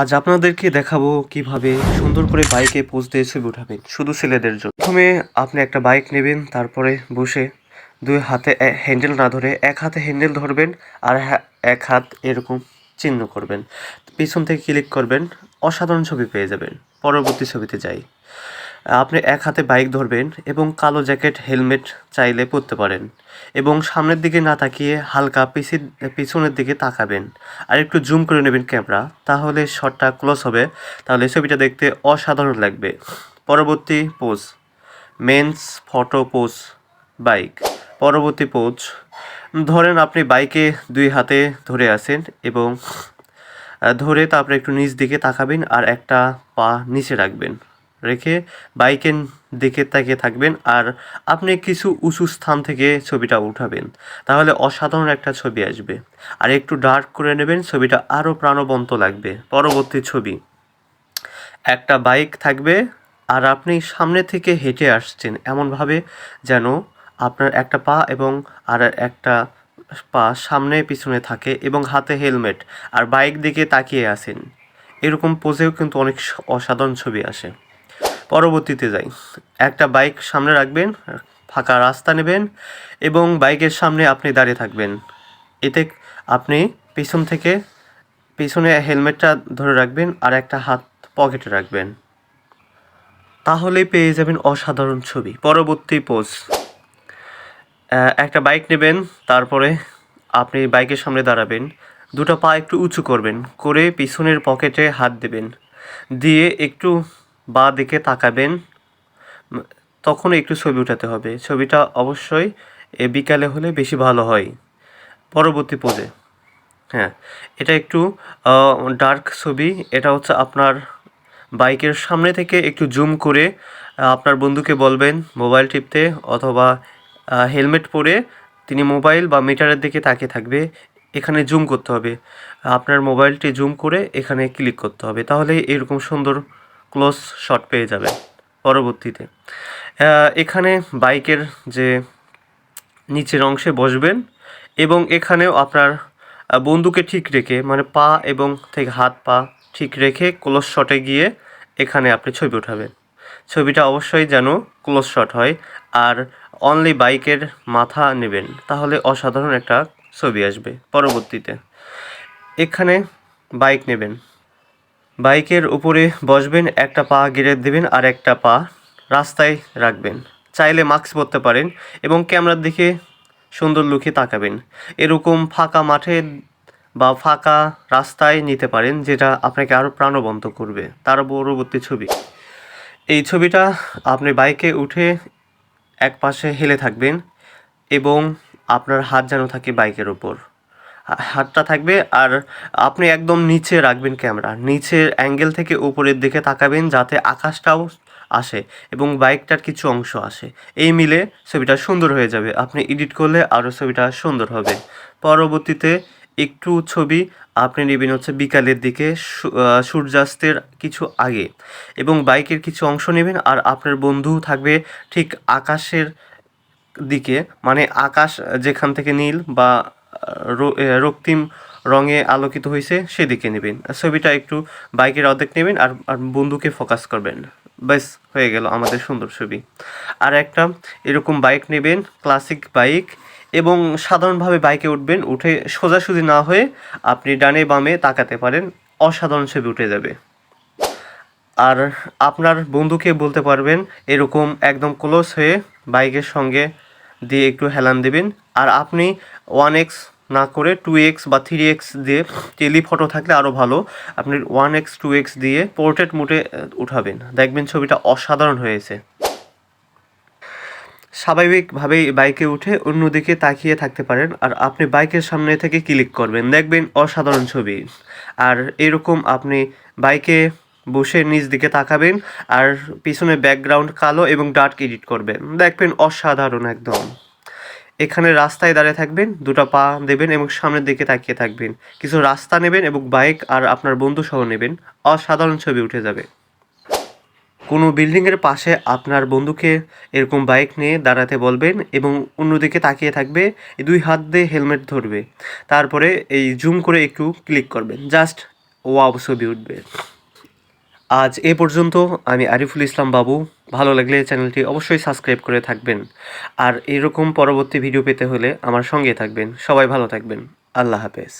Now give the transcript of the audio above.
আজ আপনাদেরকে দেখাবো কীভাবে সুন্দর করে বাইকে পোজ দিয়ে ছবি উঠাবেন, শুধু ছেলেদের জন্য। প্রথমে আপনি একটা বাইক নেবেন, তারপরে বসে দুই হাতে হ্যান্ডেল না ধরে এক হাতে হ্যান্ডেল ধরবেন আর এক হাত এরকম চিহ্ন করবেন। পিছন থেকে ক্লিক করবেন, অসাধারণ ছবি পেয়ে যাবেন। পরবর্তী ছবিতে যাই। আপনি এক হাতে বাইক ধরবেন এবং কালো জ্যাকেট, হেলমেট চাইলে পরতে পারেন এবং সামনের দিকে না তাকিয়ে হালকা পিছি পিছনের দিকে তাকাবেন। আর একটু জুম করে নেবেন ক্যামেরা, তাহলে শটটা ক্লোজ হবে। তাহলে ছবিটা দেখতে অসাধারণ লাগবে। পরবর্তী pose. Men's photo pose, bike. পরবর্তী পোজ। ধরেন আপনি বাইকে দুই হাতে ধরে আছেন এবং ধরে তারপরে একটু নিচ দিকে তাকাবেন আর একটা পা নিচে রাখবেন। রেখে বাইকের দিকে তাকিয়ে থাকবেন আর আপনি কিছু উঁচু স্থান থেকে ছবিটা উঠাবেন। তাহলে অসাধারণ একটা ছবি আসবে। আর একটু ডার্ক করে নেবেন, ছবিটা আরও প্রাণবন্ত লাগবে। পরবর্তী ছবি। একটা বাইক থাকবে আর আপনি সামনে থেকে হেঁটে আসছেন এমনভাবে যেন আপনার একটা পা এবং আর একটা পা সামনে পিছনে থাকে এবং হাতে হেলমেট আর বাইক দিকে তাকিয়ে আসেন এরকম পোজেও কিন্তু অনেক অসাধারণ ছবি আসে। পরবর্তীতে যাই। একটা বাইক সামনে রাখবেন, ফাঁকা রাস্তা নেবেন এবং বাইকের সামনে আপনি দাঁড়িয়ে থাকবেন। এতে আপনি পিছন থেকে, পিছনে হেলমেটটা ধরে রাখবেন আর একটা হাত পকেটে রাখবেন। তাহলেই পেয়ে যাবেন অসাধারণ ছবি। পরবর্তী পোজ। একটা বাইক নেবেন, তারপরে আপনি বাইকের সামনে দাঁড়াবেন। দুটো পা একটু উঁচু করবেন, করে পিছনের পকেটে হাত দেবেন। দিয়ে একটু বা দিকে তাকাবেন তখন একটু ছবি উঠাতে হবে। ছবিটা অবশ্যই এ বিকালে হলে বেশি ভালো হয়। পরবর্তী পোজে হ্যাঁ এটা একটু ডার্ক ছবি। এটা হচ্ছে আপনার বাইকের সামনে থেকে একটু জুম করে আপনার বন্ধুকে বলবেন মোবাইল টিপতে অথবা হেলমেট পরে তিনি মোবাইল বা মিটারের দিকে তাকিয়ে থাকবে। এখানে জুম করতে হবে। আপনার মোবাইলটি জুম করে এখানে ক্লিক করতে হবে। তাহলে এরকম সুন্দর ক্লোজ শট পেয়ে যাবে পরবর্তীতে। এখানে বাইকের যে নিচের অংশে বসবেন এবং এখানেও আপনার বন্দুকে ঠিক রেখে মানে পা এবং থেকে হাত পা ঠিক রেখে ক্লোজ শটে গিয়ে এখানে আপনি ছবি উঠাবেন। ছবিটা অবশ্যই যেন ক্লোজ শট হয় আর অনলি বাইকের মাথা নেবেন, তাহলে অসাধারণ একটা ছবি আসবে পরবর্তীতে। এখানে বাইক নেবেন। বাইকের উপরে বসবেন, একটা পা গিরে দেবেন আর একটা পা রাস্তায় রাখবেন। চাইলে মাস্ক পরতে পারেন এবং ক্যামেরার দিকে সুন্দর লুকে তাকাবেন। এরকম ফাঁকা মাঠে বা ফাঁকা রাস্তায় নিতে পারেন, যেটা আপনাকে আরও প্রাণবন্ত করবে। তার পরবর্তী ছবি। এই ছবিটা আপনি বাইকে উঠে এক পাশে হেলে থাকবেন এবং আপনার হাত যেন থাকে বাইকের ওপর হাতটা থাকবে আর আপনি একদম নিচে রাখবেন ক্যামেরা। নিচের অ্যাঙ্গেল থেকে উপরের দিকে তাকাবেন যাতে আকাশটাও আসে এবং বাইকটার কিছু অংশ আসে। এই মিলে ছবিটা সুন্দর হয়ে যাবে। আপনি এডিট করলে আরও ছবিটা সুন্দর হবে। পরবর্তীতে একটু ছবি আপনি নেবেন হচ্ছে বিকালের দিকে সূর্যাস্তের কিছু আগে এবং বাইকের কিছু অংশ নেবেন আর আপনার বন্ধু থাকবে ঠিক আকাশের দিকে মানে আকাশ যেখান থেকে নীল বা রক্তিম রঙে আলোকিত হয়েছে সেদিকে নেবেন। ছবিটা একটু বাইকের অর্ধেক নেবেন আর আর বন্ধুকে ফোকাস করবেন। ব্যাস, হয়ে গেল আমাদের সুন্দর ছবি। আর একটা এরকম বাইক নেবেন ক্লাসিক বাইক এবং সাধারণভাবে বাইকে উঠবেন, উঠে সোজাসুজি না হয়ে আপনি ডানে বামে তাকাতে পারেন, অসাধারণ ছবি উঠে যাবে। আর আপনার বন্ধুকে বলতে পারবেন, এরকম একদম ক্লোজ হয়ে বাইকের সঙ্গে দিয়ে একটু হেলান দেবেন। আর আপনি ওয়ান এক্স না করে টু এক্স বা থ্রি এক্স দিয়ে টেলিফটো থাকলে আরও ভালো। আপনি ওয়ান এক্স টু এক্স দিয়ে পোর্ট্রেট মুটে উঠাবেন। দেখবেন ছবিটা অসাধারণ হয়েছে। স্বাভাবিকভাবেই বাইকে উঠে অন্যদিকে তাকিয়ে থাকতে পারেন আর আপনি বাইকের সামনে থেকে ক্লিক করবেন। দেখবেন অসাধারণ ছবি। আর এরকম আপনি বাইকে বসে নিচ দিকে তাকাবেন আর পিছনে ব্যাকগ্রাউন্ড কালো এবং ডার্ক এডিট করবেন। দেখবেন অসাধারণ একদম। এখানে রাস্তায় দাঁড়িয়ে থাকবেন, দুটো পা দেবেন এবং সামনের দিকে তাকিয়ে থাকবেন। কিছু রাস্তা নেবেন এবং বাইক আর আপনার বন্ধু সহ নেবেন। অসাধারণ ছবি উঠে যাবে। কোনো বিল্ডিংয়ের পাশে আপনার বন্ধুকে এরকম বাইক নিয়ে দাঁড়াতে বলবেন এবং অন্যদিকে তাকিয়ে থাকবে দুই হাত দিয়ে হেলমেট ধরবে। তারপরে এই জুম করে একটু ক্লিক করবেন। জাস্ট ওয়াও ছবি উঠবে। আজ এ পর্যন্ত, আমি আরিফুল ইসলাম বাবু, ভালো লাগলে চ্যানেলটি অবশ্যই সাবস্ক্রাইব করে থাকবেন। আর এরকম পরবর্তী ভিডিও পেতে হলে আমার সঙ্গে থাকবেন। সবাই ভালো থাকবেন। আল্লাহ হাফেজ।